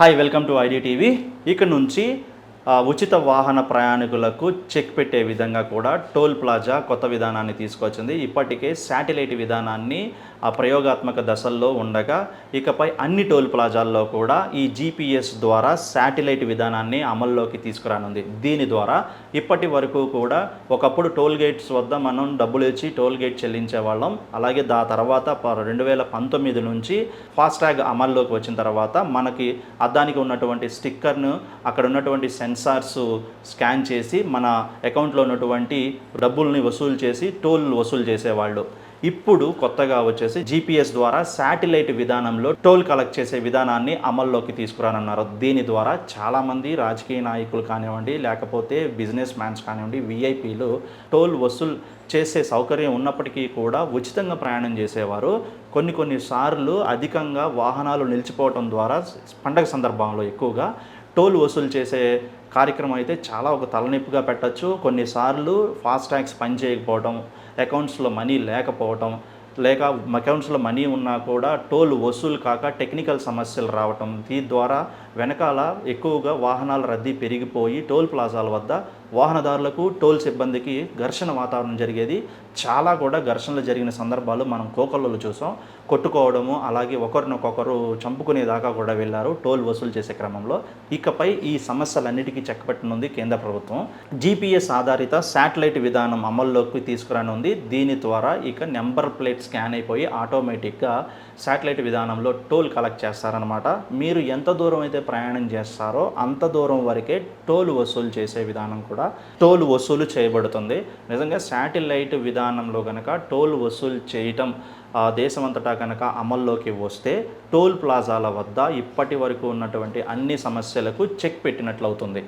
Hi welcome to ID TV ఇక్కడ నుంచి ఉచిత వాహన ప్రయాణికులకు చెక్ పెట్టే విధంగా కూడా టోల్ ప్లాజా కొత్త విధానాన్ని తీసుకొచ్చింది. ఇప్పటికే శాటిలైట్ విధానాన్ని ఆ ప్రయోగాత్మక దశల్లో ఉండగా ఇకపై అన్ని టోల్ ప్లాజాల్లో కూడా ఈ జీపీఎస్ ద్వారా శాటిలైట్ విధానాన్ని అమల్లోకి తీసుకురానుంది. దీని ద్వారా ఇప్పటి వరకు కూడా ఒకప్పుడు టోల్ గేట్స్ వద్ద మనం డబ్బులు ఇచ్చి టోల్ గేట్ చెల్లించే వాళ్ళం అలాగే దా తర్వాత ప- రెండు వేల పంతొమ్మిది నుంచి ఫాస్ట్రాగ్ అమల్లోకి వచ్చిన తర్వాత మనకి అద్దానికి ఉన్నటువంటి స్టిక్కర్ను అక్కడ ఉన్నటువంటి సెన్సార్స్ స్కాన్ చేసి మన అకౌంట్లో ఉన్నటువంటి డబ్బుల్ని వసూలు చేసి టోల్ వసూలు చేసేవాళ్ళు. ఇప్పుడు కొత్తగా వచ్చేసి జీపీఎస్ ద్వారా శాటిలైట్ విధానంలో టోల్ కలెక్ట్ చేసే విధానాన్ని అమల్లోకి తీసుకురానున్నారు. దీని ద్వారా చాలామంది రాజకీయ నాయకులు కానివ్వండి లేకపోతే బిజినెస్ మ్యాన్స్ కానివ్వండి విఐపీలు టోల్ వసూలు చేసే సౌకర్యం ఉన్నప్పటికీ కూడా ఉచితంగా ప్రయాణం చేసేవారు. కొన్ని కొన్ని సార్లు అధికంగా వాహనాలు నిలిచిపోవటం ద్వారా పండగ సందర్భంలో ఎక్కువగా టోల్ వసూలు చేసే కార్యక్రమం అయితే చాలా ఒక తలనొప్పిగా పెట్టచ్చు. కొన్నిసార్లు ఫాస్ట్ ట్యాక్స్ పని చేయకపోవడం అకౌంట్స్లో మనీ లేకపోవటం లేక అకౌంట్స్లో మనీ ఉన్నా కూడా టోల్ వసూలు కాక టెక్నికల్ సమస్యలు రావటం దీని ద్వారా వెనకాల ఎక్కువగా వాహనాల రద్దీ పెరిగిపోయి టోల్ ప్లాజాల వద్ద వాహనదారులకు టోల్ సిబ్బందికి ఘర్షణ వాతావరణం జరిగేది. చాలా కూడా ఘర్షణలు జరిగిన సందర్భాలు మనం కోకల్లో చూసాం. కొట్టుకోవడము అలాగే ఒకరినొకొకరు చంపుకునే దాకా కూడా వెళ్ళారు టోల్ వసూలు చేసే క్రమంలో. ఇకపై ఈ సమస్యలన్నిటికీ చెక్కపెట్టనుంది కేంద్ర ప్రభుత్వం. జీపీఎస్ ఆధారిత శాటిలైట్ విధానం అమల్లోకి తీసుకురానుంది. దీని ద్వారా ఇక నెంబర్ ప్లేట్ స్కాన్ అయిపోయి ఆటోమేటిక్గా శాటిలైట్ విధానంలో టోల్ కలెక్ట్ చేస్తారనమాట మీరు ఎంత దూరం అయితే ప్రయాణం చేస్తారో అంత దూరం వరకే టోల్ వసూలు చేసే విధానం కూడా టోల్ వసూలు చేయబడుతుంది. నిజంగా శాటిలైట్ విధానంలో కనుక టోల్ వసూలు చేయటం ఆ దేశమంతటా కనుక అమల్లోకి వస్తే టోల్ ప్లాజాల వద్ద ఇప్పటి వరకు ఉన్నటువంటి అన్ని సమస్యలకు చెక్ పెట్టినట్లవుతుంది.